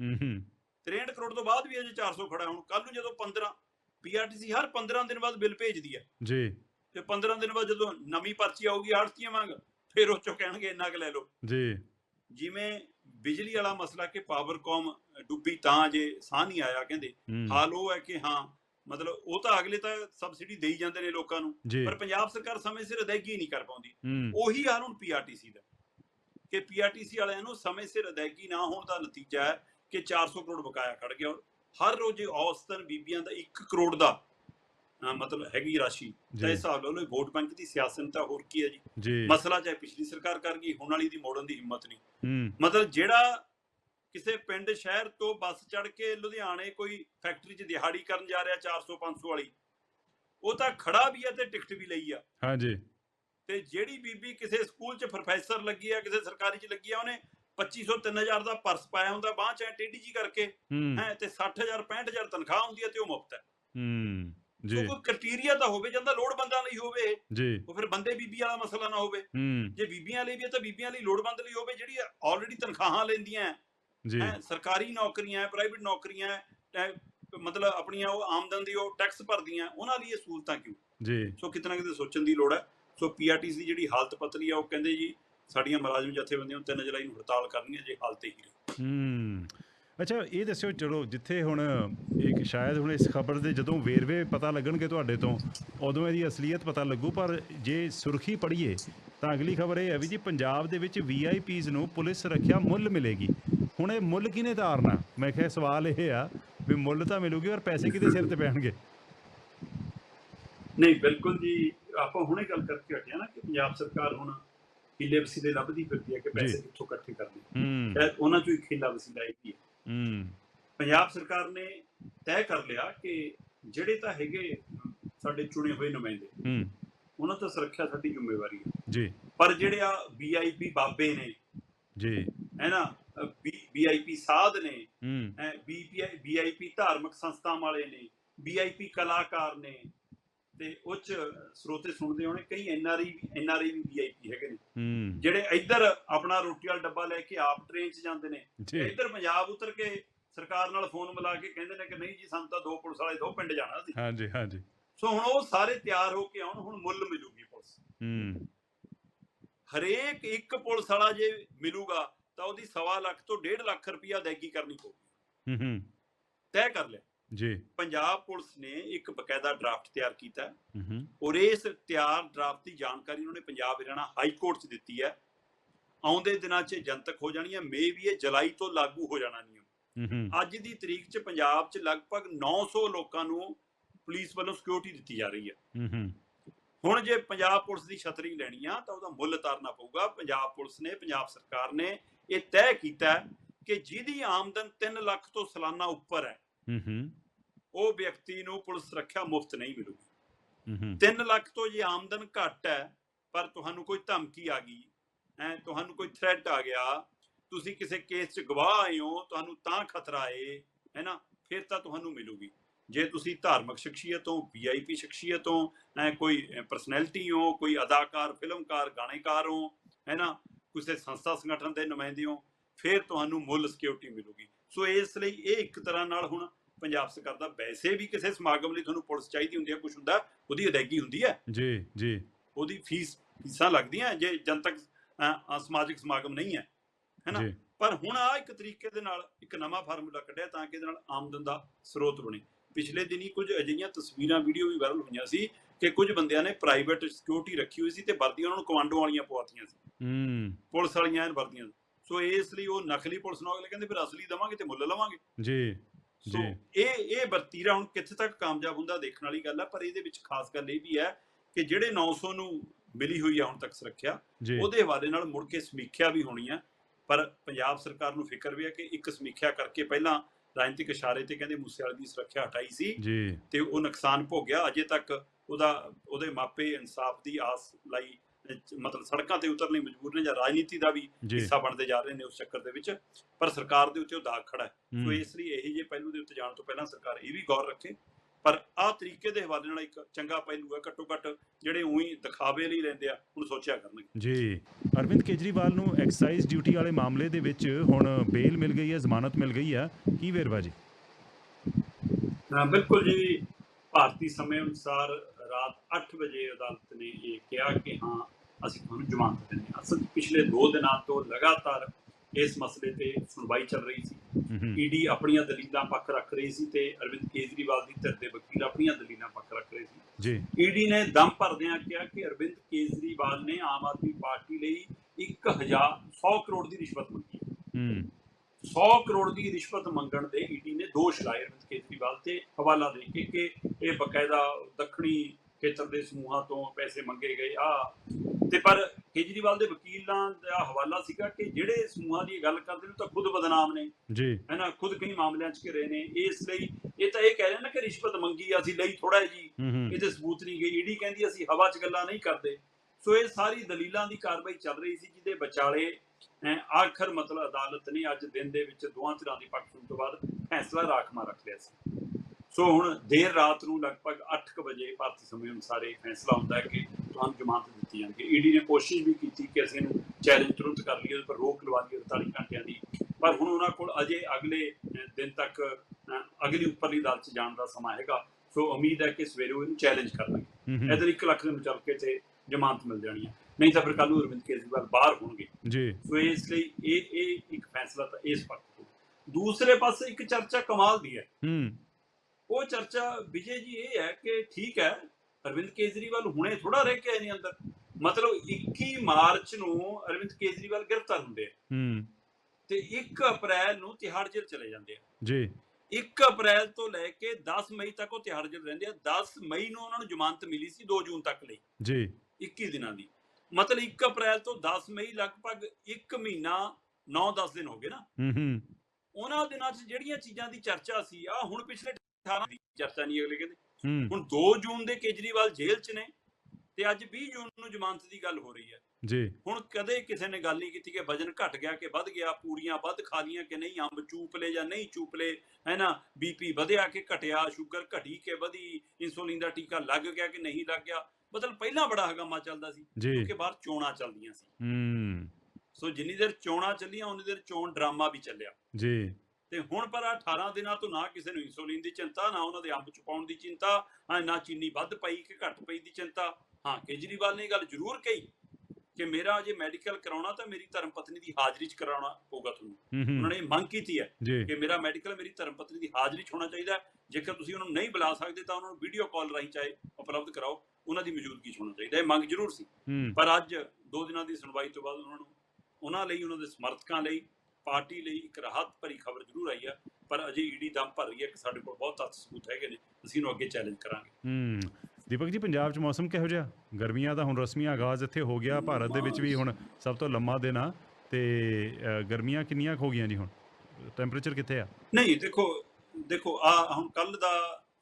ਹੂੰ ਹੂੰ। 63 ਕਰੋੜ ਤੋਂ ਬਾਅਦ ਵੀ ਅਜੇ 400 ਖੜਾ ਹੁਣ ਕੱਲ ਨੂੰ ਜਦੋਂ 15 ਪੀਆਰਟੀਸੀ ਹਰ 15 ਦਿਨ ਬਾਅਦ ਬਿੱਲ ਭੇਜਦੀ ਹੈ। ਜੀ। ਤੇ 15 ਦਿਨ ਬਾਅਦ ਜਦੋਂ ਨਵੀਂ ਪਰਚੀ ਆਊਗੀ ਆੜਤੀਆਂ ਵਾਂਗ ਫਿਰ ਉਹ ਚੋਂ ਕਹਿਣਗੇ ਇੰਨਾ ਕੁ ਲੈ ਲਓ। ਜੀ। ਜਿਵੇਂ ਬਿਜਲੀ ਵਾਲਾ ਮਸਲਾ ਕਿ ਪਾਵਰਕਾਮ ਡੁੱਬੀ ਤਾਂ ਜੇ ਸਾਹ ਨਹੀਂ ਆਇਆ ਕਹਿੰਦੇ। ਹਾਲ ਉਹ ਹੈ ਕਿ ਹਾਂ ਮਤਲਬ ਉਹ ਤਾਂ ਅਗਲੇ ਤਾਂ ਸਬਸਿਡੀ ਦੇਈ ਜਾਂਦੇ ਨੇ ਲੋਕਾਂ ਨੂੰ। ਪਰ ਪੰਜਾਬ ਸਰਕਾਰ ਸਮੇਂ ਸਿਰ ਅਦਾਇਗੀ ਨਹੀਂ ਕਰ ਪਾਉਂਦੀ। ਉਹੀ ਹਾਲ ਹੁਣ ਪੀਆਰਟੀਸੀ ਦਾ। ਕਿ ਪੀਆਰਟੀਸੀ ਵਾਲਿਆਂ ਨੂੰ ਸਮੇਂ ਸਿਰ ਅਦਾਇਗੀ ਨਾ ਹੋਣ ਦਾ ਨਤੀਜਾ ਹੈ ਕਿ 400 ਕਰੋੜ ਬਕਾਇਆ ਖੜ ਗਿਆ। ਹਰ ਰੋਜ਼ ਔਸਤਨ ਬੀਬੀਆਂ ਦਾ 1 ਕਰੋੜ ਦਾ ਮਤਲਬ ਹੈਗੀ ਰਾਸ਼ੀ ਤਾਂ ਇਸ ਹਿਸਾਬ ਨਾਲ ਉਹ ਵੋਟ ਬੈਂਕ ਦੀ ਸਿਆਸਤ ਤਾਂ ਹੋਰ ਕੀ ਹੈ ਜੀ? ਮਸਲਾ ਚਾਹੇ ਪਿਛਲੀ ਸਰਕਾਰ ਕਰ ਗਈ ਹੁਣ ਵਾਲੀ ਦੀ ਮੋੜਨ ਦੀ ਹਿੰਮਤ ਨਹੀਂ। ਮਤਲਬ ਜਿਹੜਾ ਕਿਸੇ ਪਿੰਡ ਸ਼ਹਿਰ ਤੋਂ ਬੱਸ ਚੜ ਕੇ ਲੁਧਿਆਣੇ ਕੋਈ ਫੈਕਟਰੀ 'ਚ ਦਿਹਾੜੀ ਕਰਨ ਜਾ ਰਿਹਾ 400 500 ਵਾਲੀ ਉਹ ਤਾਂ ਖੜਾ ਵੀ ਹੈ ਤੇ ਟਿਕਟ ਵੀ ਲਈ ਆ। ਹਾਂਜੀ ਤੇ ਜਿਹੜੀ ਬੀਬੀ ਕਿਸੇ ਸਕੂਲ 'ਚ ਪ੍ਰੋਫੈਸਰ ਲੱਗੀ ਆ ਕਿਸੇ ਸਰਕਾਰੀ 'ਚ ਲੱਗੀ ਆ ਉਹਨੇ 2500 3000 ਦਾ ਪਰਸ ਪਾਇਆ ਹੁੰਦਾ ਬਾਂਹ 'ਚ ਟੇਢੀ ਜੀ ਕਰਕੇ। ਹੂੰ। ਹੈ ਤੇ 60000 65000 ਤਨਖਾਹ ਹੁੰਦੀ ਹੈ ਤੇ ਉਹ ਮੁਫਤ ਹੈ। ਹੂੰ। ਜੀ ਕੋਈ ਕ੍ਰਾਈਟੇਰੀਆ ਤਾਂ ਹੋਵੇ ਜਾਂਦਾ ਲੋੜਵੰਦਾਂ ਲਈ ਹੋਵੇ ਜੀ ਉਹ ਫਿਰ ਬੰਦੇ ਬੀਬੀ ਵਾਲਾ ਮਸਲਾ ਨਾ ਹੋਵੇ। ਹੂੰ। ਜੇ ਬੀਬੀਆਂ ਲਈ ਵੀ ਹੈ ਤਾਂ ਬੀਬੀਆਂ ਲਈ ਲੋੜਵੰਦ ਲਈ ਹੋਵੇ ਜਿਹੜੀ ਆਲਰੇਡੀ ਤਨਖਾਹਾਂ ਲੈਂਦੀਆਂ ਹੈ, ਜੀ ਹੈਂ, ਸਰਕਾਰੀ ਨੌਕਰੀਆਂ ਪ੍ਰਾਈਵੇਟ ਨੌਕਰੀਆਂ ਹੈ, ਮਤਲਬ ਆਪਣੀਆਂ ਉਹ ਆਮਦਨ ਦੀ ਉਹ ਟੈਕਸ ਭਰਦੀਆਂ ਉਹਨਾਂ ਲਈ ਇਹ ਸਹੂਲਤਾਂ ਕਿਉਂ? ਜੀ ਸੋ ਕਿਤੇ ਨਾ ਕਿਤੇ ਸੋਚਣ ਦੀ ਲੋੜ ਹੈ। ਸੋ ਪੀਆਰਟੀਸੀ ਦੀ ਜਿਹੜੀ ਹਾਲਤ ਪਤਲੀ ਆ ਉਹ ਕਹਿੰਦੇ ਜੀ ਸਾਡੀਆਂ ਮੁਲਾਜ਼ਮ ਜਥੇਬੰਦੀਆਂ ਨੂੰ 3 ਜੁਲਾਈ ਨੂੰ ਹੜਤਾਲ ਕਰਨੀਆਂ ਜੇ ਹਾਲਤ ਇਹੀ ਰਹੀ। ਹੂੰ। ਅੱਛਾ ਇਹ ਦੱਸਿਓ ਚਲੋ ਜਿੱਥੇ ਹੁਣ ਇੱਕ ਸ਼ਾਇਦ ਹੁਣ ਇਸ ਖਬਰ ਦੇ ਜਦੋਂ ਵੇਰਵੇ ਪਤਾ ਲੱਗਣਗੇ ਤੁਹਾਡੇ ਤੋਂ ਉਦੋਂ ਇਹਦੀ ਅਸਲੀਅਤ ਪਤਾ ਲੱਗੂ ਪਰ ਜੇ ਸੁਰਖੀ ਪੜੀਏ ਤਾਂ ਅਗਲੀ ਖਬਰ ਇਹ ਹੈ ਵੀ ਜੀ ਪੰਜਾਬ ਦੇ ਵਿੱਚ ਵੀਆਈਪੀਜ਼ ਨੂੰ ਪੁਲਿਸ ਸੁਰੱਖਿਆ ਮੁੱਲ ਮਿਲੇਗੀ। ਹੁਣ ਇਹ ਮੁੱਲ ਕਿਹਨੇ ਤਾਰਨਾ? ਮੈਂ ਕਿਹਾ ਸਵਾਲ ਇਹ ਆ ਵੀ ਮੁੱਲ ਤਾਂ ਮਿਲੂਗੀ ਔਰ ਪੈਸੇ ਕਿਹਦੇ ਸਿਰ ਤੇ ਪੈਣਗੇ? ਨਹੀਂ ਬਿਲਕੁਲ ਜੀ ਆਪਾਂ ਹੁਣੇ ਗੱਲ ਕਰਕੇ ਹਟਿਆ ਨਾ ਕਿ ਪੰਜਾਬ ਸਰਕਾਰ ਹੁਣ ਹਿੱਲੇ ਵਸੀਲੇ ਲੱਭਦੀ ਫਿਰਦੀ ਹੈ ਕਿ ਪੈਸੇ। ਕਿੱਥੋਂ ਇਕੱਠੇ ਕਰਨੇ। ਹੂੰ। ਸ਼ਾਇਦ ਉਹਨਾਂ ਚੋਂ ਇੱਕ ਹਿੱਲਾ ਵਸੀਲਾ ਹੀ ਹੈ। ਹੂੰ। ਪੰਜਾਬ ਸਰਕਾਰ ਨੇ ਤੈਅ ਕਰ ਲਿਆ ਕਿ ਜਿਹੜੇ ਤਾਂ ਹੈਗੇ ਸਾਡੇ ਚੁਣੇ ਹੋਏ ਨੁਮਾਇੰਦੇ ਹੂੰ। ਉਹਨਾਂ ਤੋਂ ਸੁਰੱਖਿਆ ਸਾਡੀ ਜ਼ਿੰਮੇਵਾਰੀ ਹੈ। ਜੀ। ਪਰ ਜਿਹੜੇ ਆ ਵੀਆਈਪੀ ਬਾਬੇ ਨੇ ਜੀ। ਹੈ ਨਾ ਵੀਆਈਪੀ ਸਾਧ ਨੇ ਹੂੰ। ਵੀਆਈਪੀ ਧਾਰਮਿਕ ਸੰਸਥਾਵਾਂ ਵਾਲੇ ਨੇ ਵੀਆਈਪੀ ਕਲਾਕਾਰ ਨੇ ਤੇ ਉੱਚ ਸਰੋਤੇ ਸੁਣਦੇ ਹੋਣੇ ਕਈ ਐਨਆਰਆਈ ਐਨਆਰਆਈ ਵੀ ਵੀਆਈਪੀ ਹੈਗੇ ਨੇ। ਜਿਹੜੇ ਇੱਧਰ ਆਪਣਾ ਰੋਟੀ ਵਾਲਾ ਡੱਬਾ ਲੈ ਕੇ ਆਪ ਟ੍ਰੇਨ 'ਚ ਜਾਂਦੇ ਨੇ। ਇੱਧਰ ਪੰਜਾਬ ਉਤਰ ਕੇ ਸਰਕਾਰ ਨਾਲ ਫੋਨ ਮਿਲਾ ਕੇ ਕਹਿੰਦੇ ਨੇ ਕਿ ਨਹੀਂ ਜੀ ਸਾਨੂੰ ਤਾਂ ਦੋ ਪੁਲਿਸ ਵਾਲੇ ਦੋ ਪਿੰਡ ਜਾਣਾ ਸੀ। ਹਾਂਜੀ ਹਾਂਜੀ। ਸੋ ਹੁਣ ਉਹ ਸਾਰੇ ਤਿਆਰ ਹੋ ਕੇ ਆਉਣ ਹੁਣ ਮੁੱਲ ਮਿਲੂਗੀ ਪੁਲਿਸ। ਹੂੰ। ਹਰੇਕ ਇੱਕ ਪੁਲਿਸ ਵਾਲਾ ਜੇ ਮਿਲੂਗਾ ਤਾਂ ਉਹਦੀ ਸਵਾ ਲੱਖ ਤੋਂ 1.5 ਲੱਖ ਰੁਪਇਆ ਅਦਾਇਗੀ ਕਰਨੀ ਪਊਗੀ। ਹੂੰ ਹੂੰ। ਤੈਅ ਕਰ ਲਿਆ। ਜੀ। ਪੰਜਾਬ ਪੁਲਿਸ ਨੇ ਇੱਕ ਬਕਾਇਦਾ ਡਰਾਫਟ ਤਿਆਰ ਕੀਤਾ ਹੈ। ਔਰ ਇਸ ਤਿਆਰ ਡਰਾਫਟ ਦੀ ਜਾਣਕਾਰੀ ਉਹਨਾਂ ਨੇ ਪੰਜਾਬ ਹਰਿਆਣਾ ਹਾਈ ਕੋਰਟ 'ਚ ਦਿੱਤੀ ਹੈ। ਆਉਂਦੇ ਦਿਨਾਂ 'ਚ ਜਨਤਕ ਹੋ ਜਾਣੀ ਹੈ। ਮੇ ਵੀ ਇਹ ਜੁਲਾਈ ਤੋਂ ਲਾਗੂ ਹੋ ਜਾਣਾ ਨਿਯਮ ਅੱਜ ਦੀ ਤਰੀਕ 'ਚ ਪੰਜਾਬ 'ਚ ਲਗਭਗ 900 ਲੋਕਾਂ ਨੂੰ ਪੁਲਿਸ ਵੱਲੋਂ ਸਿਕਿਉਰਿਟੀ ਦਿੱਤੀ ਜਾ ਰਹੀ ਹੈ। ਹੁਣ ਜੇ ਪੰਜਾਬ ਪੁਲਿਸ ਦੀ ਛਤਰੀ ਲੈਣੀ ਆ ਤਾਂ ਉਹਦਾ ਮੁੱਲ ਤਾਰਨਾ ਪਊਗਾ। ਪੰਜਾਬ ਪੁਲਿਸ ਨੇ ਪੰਜਾਬ ਸਰਕਾਰ ਨੇ ਇਹ ਤੈਅ ਕੀਤਾ ਕਿ ਜਿਹਦੀ ਆਮਦਨ 3 ਲੱਖ ਤੋਂ ਸਾਲਾਨਾ ਉੱਪਰ ਹੈ ਹੂੰ ਹੂੰ। ਉਹ ਵਿਅਕਤੀ ਨੂੰ ਪੁਲਿਸ ਸੁਰੱਖਿਆ ਮੁਫਤ ਨਹੀਂ ਮਿਲੂਗੀ। ਹੂੰ ਹੂੰ। 3 ਲੱਖ ਤੋਂ ਜੇ ਆਮਦਨ ਘੱਟ ਹੈ ਪਰ ਤੁਹਾਨੂੰ ਕੋਈ ਧਮਕੀ ਆ ਗਈ। ਐ ਤੁਹਾਨੂੰ ਕੋਈ ਥ੍ਰੈਟ ਆ ਗਿਆ। ਤੁਸੀਂ ਕਿਸੇ ਕੇਸ 'ਚ ਗਵਾਹ ਆਏ ਹੋ ਤੁਹਾਨੂੰ ਤਾਂ ਖਤਰਾ ਏ ਹੈ ਨਾ ਫਿਰ ਤਾਂ ਤੁਹਾਨੂੰ ਮਿਲੂਗੀ। ਜੇ ਤੁਸੀਂ ਧਾਰਮਿਕ ਸ਼ਖਸੀਅਤ ਹੋ ਵੀਆਈਪੀ ਸ਼ਖਸੀਅਤ ਹੋ ਕੋਈ ਪਰਸਨੈਲਿਟੀ ਹੋ ਕੋਈ ਅਦਾਕਾਰ ਫਿਲਮਕਾਰ ਗਾਣੇਕਾਰ ਹੋ ਹੈ ਨਾ ਕਿਸੇ ਸੰਸਥਾ ਸੰਗਠਨ ਦੇ ਨੁਮਾਇੰਦੇ ਹੋ ਫਿਰ ਤੁਹਾਨੂੰ ਮੁੱਲ ਸਿਕਿਉਰਿਟੀ ਮਿਲੂਗੀ। ਸੋ ਇਸ ਲਈ ਇਹ ਇੱਕ ਤਰ੍ਹਾਂ ਨਾਲ ਹੁਣ ਪੰਜਾਬ ਸਰਕਾਰ ਦਾ ਵੈਸੇ ਵੀ ਕਿਸੇ ਸਮਾਗਮ ਲਈ ਤੁਹਾਨੂੰ ਪੁਲਿਸ ਚਾਹੀਦੀ ਹੁੰਦੀ ਹੈ ਕੁਝ ਹੁੰਦਾ ਉਹਦੀ ਅਦਾਇਗੀ ਹੁੰਦੀ ਹੈ। ਜੀ ਜੀ। ਉਹਦੀ ਫੀਸ ਫੀਸਾਂ ਲੱਗਦੀਆਂ ਜੇ ਜਨਤਕ ਸਮਾਜਿਕ ਸਮਾਗਮ ਨਹੀਂ ਹੈ ਹੈਨਾ ਪਰ ਹੁਣ ਆ ਇੱਕ ਤਰੀਕੇ ਦੇ ਨਾਲ ਇੱਕ ਨਵਾਂ ਫਾਰਮੂਲਾ ਕੱਢਿਆ ਤਾਂ ਕਿ ਇਹਦੇ ਨਾਲ ਆਮਦਨ ਦਾ ਸਰੋਤ ਬਣੇ। ਪਿਛਲੇ ਦਿਨੀ ਕੁਝ ਅਜਿਹੀਆਂ ਤਸਵੀਰਾਂ ਵੀਡੀਓ ਵੀ ਵਾਇਰਲ ਹੋਈਆਂ ਸੀ ਕਿ ਕੁਝ ਬੰਦਿਆਂ ਨੇ ਪ੍ਰਾਈਵੇਟ ਸਿਕਿਉਰਿਟੀ ਰੱਖੀ ਹੋਈ ਸੀ ਤੇ ਵਰਦੀਆਂ ਉਹਨਾਂ ਨੂੰ ਕਮਾਂਡੋ ਵਾਲੀਆਂ ਪਵਾਤੀਆਂ ਸੀ। ਹੂੰ। ਪੁਲਿਸ ਵਾਲੀਆਂ ਵਰਦੀਆਂ ਸੋ ਇਸ ਲਈ ਉਹ ਨਕਲੀ ਪੁਲਿਸ ਨੂੰ ਅਗਲੇ ਕਹਿੰਦੇ ਫਿਰ ਅਸਲੀ ਦਵਾਂਗੇ ਤੇ ਮੁੱਲ ਲਵਾਂਗੇ। ਜੀ। ਸੋ ਇਹ ਇਹ ਵਰਤੀਰਾ ਹੁਣ ਕਿੱਥੇ ਤੱਕ ਕਾਮਯਾਬ ਹੁੰਦਾ ਦੇਖਣ ਵਾਲੀ ਗੱਲ ਹੈ ਪਰ ਇਹਦੇ ਵਿੱਚ ਖਾਸ ਗੱਲ ਇਹ ਵੀ ਹੈ ਕਿ ਜਿਹੜੇ 900 ਨੂੰ ਮਿਲੀ ਹੋਈ ਹੈ ਹੁਣ ਤੱਕ ਸੁਰੱਖਿਆ ਉਹਦੇ ਹਵਾਲੇ ਨਾਲ ਮੁੜ ਕੇ ਸਮੀਖਿਆ ਵੀ ਹੋਣੀ ਹੈ ਪਰ ਪੰਜਾਬ ਸਰਕਾਰ ਨੂੰ ਫਿਕਰ ਵੀ ਹੈ ਕਿ ਇੱਕ ਸਮੀਖਿਆ ਕਰਕੇ ਪਹਿਲਾਂ ਰਾਜਨੀਤਿਕ ਇਸ਼ਾਰੇ ਤੇ ਕਹਿੰਦੇ ਮੂਸੇਵਾਲੇ ਦੀ ਸੁਰੱਖਿਆ ਹਟਾਈ ਸੀ ਤੇ ਉਹ ਨੁਕਸਾਨ ਭੋਗਿਆ। ਅਜੇ ਤੱਕ ਉਹਦਾ ਉਹਦੇ ਮਾਪੇ ਇਨਸਾਫ ਦੀ ਆਸ ਲਈ ਮਤਲਬ ਸੜਕਾਂ ਤੇ ਉਤਰਨ ਲਈ ਮਜਬੂਰ ਨੇ ਜਾਂ ਰਾਜਨੀਤੀ ਦਾ ਵੀ ਹਿੱਸਾ ਬਣਦੇ ਜਾ ਰਹੇ ਨੇ ਉਸ ਚੱਕਰ ਦੇ ਵਿੱਚ ਪਰ ਸਰਕਾਰ ਦੇ ਉੱਤੇ ਉਹ ਦਾਗ ਖੜਾ ਹੈ। ਸੋ ਹੂੰ, ਇਸ ਲਈ ਇਹ ਜੇ ਪਹਿਲੂ ਦੇ ਉੱਤੇ ਜਾਣ ਤੋਂ ਪਹਿਲਾਂ ਸਰਕਾਰ ਇਹ ਵੀ ਗੌਰ ਰੱਖੇ। ਪਰ ਆਹ ਤਰੀਕੇ ਦੇ ਹਵਾਲੇ ਨਾਲ ਇੱਕ ਚੰਗਾ ਪਹਿਲੂ ਹੈ ਘੱਟੋ ਘੱਟ ਜਿਹੜੇ ਉਹੀ ਦਿਖਾਵੇ ਲਈ ਲੈਂਦੇ ਆ ਹੁਣ ਸੋਚਿਆ ਕਰਨਗੇ। ਜੀ। ਅਰਵਿੰਦ ਕੇਜਰੀਵਾਲ ਨੂੰ ਐਕਸਾਈਜ਼ ਡਿਊਟੀ ਵਾਲੇ ਮਾਮਲੇ ਦੇ ਵਿੱਚ ਹੁਣ ਬੇਲ ਮਿਲ ਗਈ ਹੈ ਜ਼ਮਾਨਤ ਮਿਲ ਗਈ ਆ ਕੀ ਵੇਰਵਾ ਜੀ? ਹਾਂ ਬਿਲਕੁਲ ਜੀ। ਭਾਰਤੀ ਸਮੇਂ ਅਨੁਸਾਰ ਰਾਤ 8 ਵਜੇ ਅਦਾਲਤ ਨੇ ਇਹ ਕਿਹਾ ਕਿ ਹਾਂ ਅਸੀਂ ਤੁਹਾਨੂੰ ਜ਼ਮਾਨਤ ਦਿੰਦੇ ਹਾਂ। ਅਸਲ ਪਿਛਲੇ 2 ਦਿਨਾਂ ਤੋਂ ਲਗਾਤਾਰ ਇਸ ਮਸਲੇ ਤੇ ਸੁਣਵਾਈ ਚੱਲ ਰਹੀ ਸੀ। ਈਡੀ ਆਪਣੀਆਂ ਦਲੀਲਾਂ ਪੱਖ ਰੱਖ ਰਹੀ ਸੀ ਤੇ ਅਰਵਿੰਦ ਕੇਜਰੀਵਾਲ ਦੀ ਧਿਰ ਦੇ ਵਕੀਲ ਆਪਣੀਆਂ ਦਲੀਲਾਂ ਪੱਖ ਰੱਖ ਰਹੇ ਸੀ। ਜੀ। ਈਡੀ ਨੇ ਦਮ ਭਰਦਿਆਂ ਕਿਹਾ ਕਿ ਅਰਵਿੰਦ ਕੇਜਰੀਵਾਲ ਨੇ ਆਮ ਆਦਮੀ ਪਾਰਟੀ ਲਈ 1000 100 ਕਰੋੜ ਦੀ ਰਿਸ਼ਵਤ ਮੰਗੀ। ਹੈ। ਹੂੰ 100 ਕਰੋੜ ਦੀ ਰਿਸ਼ਵਤ ਮੰਗਣ ਦੇ ਈਡੀ ਨੇ ਦੋਸ਼ ਲਾਏ ਅਰਵਿੰਦ ਕੇਜਰੀਵਾਲ ਤੇ ਹਵਾਲਾ ਦੇ ਕੇ ਕਿ ਇਹ ਬਕਾਇਦਾ ਦੱਖਣੀ ਖੇਤਰ ਦੇ ਸਮੂਹਾਂ ਤੋਂ ਪੈਸੇ ਮੰਗੇ ਗਏ। ਆ ਤੇ ਪਰ ਕੇਜਰੀਵਾਲ ਦੇ ਵਕੀਲਾਂ ਦਾ ਹਵਾਲਾ ਸੀਗਾ ਕਿ ਜਿਹੜੇ ਸਮੂਹਾਂ ਦੀ ਗੱਲ ਕਰਦੇ ਨੇ ਤਾਂ ਖੁਦ ਬਦਨਾਮ ਨੇ। ਜੀ। ਹੈ ਨਾ ਖੁਦ ਕਈ ਮਾਮਲਿਆਂ 'ਚ ਘਿਰੇ ਨੇ। ਇਸ ਲਈ ਇਹ ਤਾਂ ਇਹ ਕਹਿ ਰਹੇ ਨੇ ਕਿ ਰਿਸ਼ਵਤ ਮੰਗੀ ਆ, ਅਸੀਂ ਲਈ ਥੋੜਾ ਜੀ। ਇਹਦੇ ਸਬੂਤ ਨਹੀਂ ਗਈ ਈਡੀ ਕਹਿੰਦੀ ਅਸੀਂ ਹਵਾ 'ਚ ਗੱਲਾਂ ਨਹੀਂ ਕਰਦੇ। ਸੋ ਇਹ ਸਾਰੀ ਦਲੀਲਾਂ ਦੀ ਕਾਰਵਾਈ ਚੱਲ ਰਹੀ ਸੀ ਜਿਹਦੇ ਵਿਚਾਲੇ ਆਖਰ ਮਤਲਬ ਅਦਾਲਤ ਨੇ ਅੱਜ ਦਿਨ ਦੇ ਵਿੱਚ ਦੋਹਾਂ ਧਿਰਾਂ ਦੀ ਪੱਖ ਸੁਣਨ ਤੋਂ ਬਾਅਦ ਫੈਸਲਾ ਰਾਖਮਾ ਰੱਖ ਲਿਆ ਸੀ। ਸੋ ਹੁਣ ਦੇਰ ਰਾਤ ਨੂੰ ਲਗਭਗ 8:00 ਵਜੇ ਭਾਰਤੀ ਸਮੇਂ ਅਨੁਸਾਰ ਇਹ ਫੈਸਲਾ ਹੁੰਦਾ ਹੈ ਕਿ ਤੁਹਾਨੂੰ ਜ਼ਮਾਨਤ ਦਿੱਤੀ ਜਾਂਦੀ ਹੈ ਈਡੀ ਨੇ ਕੋਸ਼ਿਸ਼ ਵੀ ਕੀਤੀ ਕਿ ਅਸੀਂ ਇਹਨੂੰ ਚੈਲੰਜ ਤੁਰੰਤ ਕਰ ਲਈਏ ਪਰ ਰੋਕ ਲਵਾ ਦਈਏ 48 ਘੰਟਿਆਂ ਦੀ। ਪਰ ਹੁਣ ਉਹਨਾਂ ਕੋਲ ਅਜੇ ਅਗਲੇ ਦਿਨ ਤੱਕ ਅਗਲੀ ਉੱਪਰਲੀ ਅਦਾਲਤ 'ਚ ਜਾਣ ਦਾ ਸਮਾਂ ਹੈਗਾ। ਸੋ ਉਮੀਦ ਹੈ ਕਿ ਸਵੇਰੇ ਉਹ ਇਹਨੂੰ ਚੈਲੰਜ ਕਰਨਗੇ ਇਧਰ 1 ਲੱਖ ਦੇ ਨੂੰ ਚੱਲ ਕੇ ਤੇ ਜ਼ਮਾਨਤ ਮਿਲ ਜਾਣੀ ਹੈ। ਨਹੀਂ ਤਾਂ ਫਿਰ ਕੱਲ੍ਹ ਨੂੰ ਅਰਵਿੰਦ ਕੇਜਰੀਵਾਲ ਬਾਹਰ ਹੋਣਗੇ। ਜੀ। ਸੋ ਇਸ ਲਈ ਇਹ ਇਹ ਇੱਕ ਫੈਸਲਾ ਤਾਂ ਇਸ ਪੱਖ ਤੋਂ। ਦੂਸਰੇ ਪਾਸੇ ਇੱਕ ਚਰਚਾ ਕਮਾਲ ਦੀ ਹੈ। ਹੂੰ। ਉਹ ਚਰਚਾ ਵਿਜੇ ਜੀ ਇਹ ਹੈ ਕਿ ਠੀਕ ਹੈ ਅਰਵਿੰਦ ਕੇਜਰੀਵਾਲ ਹੁਣੇ ਥੋੜਾ ਰਹਿ ਕੇ ਆਏ ਨੇ ਅੰਦਰ। ਮਤਲਬ 21 ਮਾਰਚ ਨੂੰ ਅਰਵਿੰਦ ਕੇਜਰੀਵਾਲ ਗ੍ਰਿਫਤਾਰ ਹੁੰਦੇ ਆ। ਹੂੰ। ਤੇ 1 ਅਪ੍ਰੈਲ ਨੂੰ ਤਿਹਾੜ ਜੇਲ੍ਹ ਚਲੇ ਜਾਂਦੇ ਆ। ਜੀ। 1 ਅਪ੍ਰੈਲ ਤੋਂ ਲੈ ਕੇ 10 ਮਈ ਤੱਕ ਉਹ ਤਿਹਾੜ ਜੇਲ੍ਹ ਰਹਿੰਦੇ ਆ। 10 ਮਈ ਨੂੰ ਉਹਨਾਂ ਨੂੰ ਜ਼ਮਾਨਤ ਮਿਲੀ ਸੀ 2 ਜੂਨ ਤੱਕ ਲਈ। ਜੀ। 21 ਦਿਨਾਂ ਦੀ। ਮਤਲਬ 1 ਅਪ੍ਰੈਲ ਤੋਂ 10 ਮਈ ਲਗਭਗ 1 ਮਹੀਨਾ 9-10 ਦਿਨ ਹੋ ਗਏ ਨਾ। ਹੂੰ ਹੂੰ। ਉਹਨਾਂ ਦਿਨਾਂ 'ਚ ਜਿਹੜੀਆਂ ਚੀਜ਼ਾਂ ਦੀ ਚਰਚਾ ਸੀ ਆ ਹੁਣ ਪਿਛਲੇ 18 ਦੀ ਚਰਚਾ ਨਹੀਂ ਅਗਲੇ ਕਹਿੰਦੇ। ਹੁਣ 2 ਜੂਨ ਦੇ ਕੇਜਰੀਵਾਲ ਜੇਲ੍ਹ 'ਚ ਨੇ ਤੇ ਅੱਜ 20 ਜੂਨ ਨੂੰ ਜ਼ਮਾਨਤ ਦੀ ਗੱਲ ਹੋ ਰਹੀ ਹੈ। ਜੀ। ਹੁਣ ਕਦੇ ਕਿਸੇ ਨੇ ਗੱਲ ਨਹੀਂ ਕੀਤੀ ਕਿ ਵਜਨ ਘਟ ਗਿਆ ਕਿ ਵੱਧ ਗਿਆ ਪੂਰੀਆਂ ਵੱਧ ਖਾ ਲੀਆਂ ਕਿ ਨਹੀਂ ਅੰਬ ਚੂਪ ਲਏ ਜਾਂ ਨਹੀਂ ਚੂਪ ਲਏ ਹੈ ਨਾ? ਬੀਪੀ ਵਧਿਆ ਕਿ ਘਟਿਆ ਸ਼ੂਗਰ ਘਟੀ ਕਿ ਵਧੀ ਇਨਸੂਲਿਨ ਦਾ ਟੀਕਾ ਲੱਗ ਗਿਆ ਕਿ ਨਹੀਂ ਲੱਗ ਗਿਆ? ਮਤਲਬ ਪਹਿਲਾਂ ਬੜਾ ਹਗਾਮਾ ਚੱਲਦਾ ਸੀ ਕਿਉਂਕਿ ਬਾਹਰ ਚੋਣਾਂ ਚੱਲਦੀਆਂ ਸੀ। ਹੂੰ। ਸੋ ਜਿੰਨੀ ਦੇਰ ਚੋਣਾਂ ਚੱਲੀਆਂ ਉਨੀ ਦੇਰ ਚੋਣ ਡਰਾਮਾ ਵੀ ਚੱਲਿਆ। ਜੀ। ਤੇ ਹੁਣ ਪਰ ਆਹ 18 ਦਿਨਾਂ ਤੋਂ ਨਾ ਕਿਸੇ ਨੂੰ ਇਨਸੂਲਿਨ ਦੀ ਚਿੰਤਾ ਨਾ ਉਹਨਾਂ ਦੇ ਅੰਬ ਚੁਪਾਉਣ ਦੀ ਚਿੰਤਾ ਨਾ ਚੀਨੀ ਵੱਧ ਪਈ ਕਿ ਘੱਟ ਪਈ ਦੀ ਚਿੰਤਾ। ਹਾਂ ਕੇਜਰੀਵਾਲ ਨੇ ਇਹ ਗੱਲ ਜ਼ਰੂਰ ਕਹੀ ਕਿ ਮੇਰਾ ਜੇ ਮੈਡੀਕਲ ਕਰਾਉਣਾ ਤਾਂ ਮੇਰੀ ਧਰਮ ਪਤਨੀ ਦੀ ਹਾਜ਼ਰੀ 'ਚ ਕਰਾਉਣਾ ਪਊਗਾ ਤੁਹਾਨੂੰ। ਉਹਨਾਂ ਨੇ ਮੰਗ ਕੀਤੀ ਹੈ ਕਿ ਮੇਰਾ ਮੈਡੀਕਲ ਮੇਰੀ ਧਰਮ ਪਤਨੀ ਦੀ ਹਾਜ਼ਰੀ 'ਚ ਹੋਣਾ ਚਾਹੀਦਾ। ਜੇਕਰ ਤੁਸੀਂ ਉਹਨਾਂ ਨੂੰ ਨਹੀਂ ਬੁਲਾ ਸਕਦੇ ਤਾਂ ਉਹਨਾਂ ਨੂੰ ਵੀਡੀਓ ਕਾਲ ਰਾਹੀਂ ਚਾਹੇ ਉਪਲਬਧ ਕਰਾਓ ਉਹਨਾਂ ਦੀ ਮੌਜੂਦਗੀ 'ਚ ਹੋਣਾ ਚਾਹੀਦਾ ਇਹ ਮੰਗ ਜ਼ਰੂਰ ਸੀ। ਪਰ ਅੱਜ ਦੋ ਦਿਨਾਂ ਦੀ ਸੁਣਵਾਈ ਤੋਂ ਬਾਅਦ ਉਹਨਾਂ ਨੂੰ ਉਹਨਾਂ ਲਈ ਉਹਨਾਂ ਦੇ ਸਮਰਥਕਾਂ ਲਈ ਪਾਰਟੀ ਲਈ ਇੱਕ ਰਾਹਤ ਭਰੀ ਖਬਰ ਜ਼ਰੂਰ ਆਈ ਹੈ ਪਰ ਅਜੇ ਈਡੀ ਦਮ ਭਰ ਰਹੀ ਹੈ ਕਿ ਸਾਡੇ ਕੋਲ ਬਹੁਤ ਤੱਥ ਸਬੂਤ ਹੈਗੇ ਨੇ ਅਸੀਂ ਇਹਨੂੰ ਅੱਗੇ ਚੈਲੰਜ ਕਰਾਂਗੇ। ਹੂੰ ਦੀਪਕ ਜੀ ਪੰਜਾਬ 'ਚ ਮੌਸਮ ਕਿਹੋ ਜਿਹਾ? ਗਰਮੀਆਂ ਦਾ ਹੁਣ ਰਸਮੀ ਆਗਾਜ਼ ਇੱਥੇ ਹੋ ਗਿਆ ਭਾਰਤ ਦੇ ਵਿੱਚ ਵੀ ਹੁਣ ਸਭ ਤੋਂ ਲੰਮਾ ਦਿਨ ਆ ਤੇ ਗਰਮੀਆਂ ਕਿੰਨੀਆਂ ਹੋ ਗਈਆਂ ਜੀ ਹੁਣ? ਟੈਂਪਰੇਚਰ ਕਿੱਥੇ ਆ? ਨਹੀਂ ਦੇਖੋ ਦੇਖੋ ਆ ਹੁਣ ਕੱਲ ਦਾ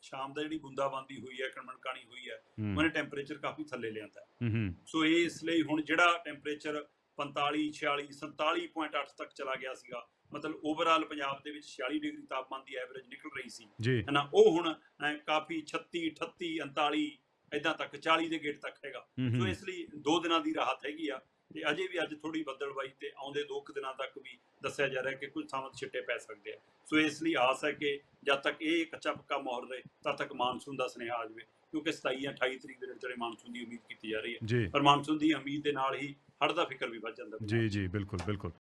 ਸ਼ਾਮ ਦਾ ਜਿਹੜੀ ਬੁੰਦਾਬਾਂਦੀ ਹੋਈ ਹੈ ਕਣਮਣਕਾਣੀ ਹੋਈ ਹੈ। ਉਹਨੇ ਟੈਂਪਰੇਚਰ ਕਾਫੀ ਥੱਲੇ ਲਿਆਂਦਾ। ਹੂੰ ਹੂੰ। ਸੋ ਇਸ ਲਈ ਹੁਣ ਜਿਹੜਾ ਟੈਂਪਰੇਚਰ 45 46 47.8 ਤੱਕ ਚਲਾ ਗਿਆ ਸੀਗਾ। ਮਤਲਬ ਓਵਰਆਲ ਪੰਜਾਬ ਦੇ ਵਿੱਚ 46 ਡਿਗਰੀ ਤਾਪਮਾਨ ਦੀ ਐਵਰੇਜ ਨਿਕਲ ਰਹੀ ਸੀ। ਜੀ। ਹੈ ਨਾ? ਉਹ ਹੁਣ ਕਾਫੀ 36 38 39 ਇਦਾਂ ਤੱਕ 40 ਦੇ ਗੇਟ ਤੱਕ ਹੈਗਾ। ਸੋ ਇਸ ਲਈ ਦੋ ਦਿਨਾਂ ਦੀ ਰਾਹਤ ਹੈਗੀ ਆ ਤੇ ਅਜੇ ਵੀ ਅੱਜ ਥੋੜੀ ਬੱਦਲਬਾਈ ਤੇ ਆਉਂਦੇ ਦੋ ਕੁ ਦਿਨਾਂ ਤੱਕ ਵੀ ਦੱਸਿਆ ਜਾ ਰਿਹਾ ਕਿ ਕੁਝ ਥਾਵਾਂ ਤੇ ਛਿੱਟੇ ਪੈ ਸਕਦੇ ਆ। ਸੋ ਇਸ ਲਈ ਆਸ ਹੈ ਕਿ ਜਦ ਤੱਕ ਇਹ ਕੱਚਾ ਪੱਕਾ ਮਾਹੌਲ ਰਹੇ ਤਦ ਤੱਕ ਮਾਨਸੂਨ ਦਾ ਸੁਨੇਹਾ ਆ ਜਾਵੇ। ਕਿਉਂਕਿ 27 ਜਾਂ 28 ਤਰੀਕ ਦੇ ਨੇੜੇ ਮਾਨਸੂਨ ਦੀ ਉਮੀਦ ਕੀਤੀ ਜਾ ਰਹੀ ਹੈ। ਪਰ ਮਾਨਸੂਨ ਦੀ ਉਮੀਦ ਦੇ ਨਾਲ ਹੀ ਹੜ ਦਾ ਫਿਕਰ ਵੀ ਵੱਧ ਜਾਂਦਾ ਜੀ ਜੀ ਬਿਲਕੁਲ ਬਿਲਕੁਲ।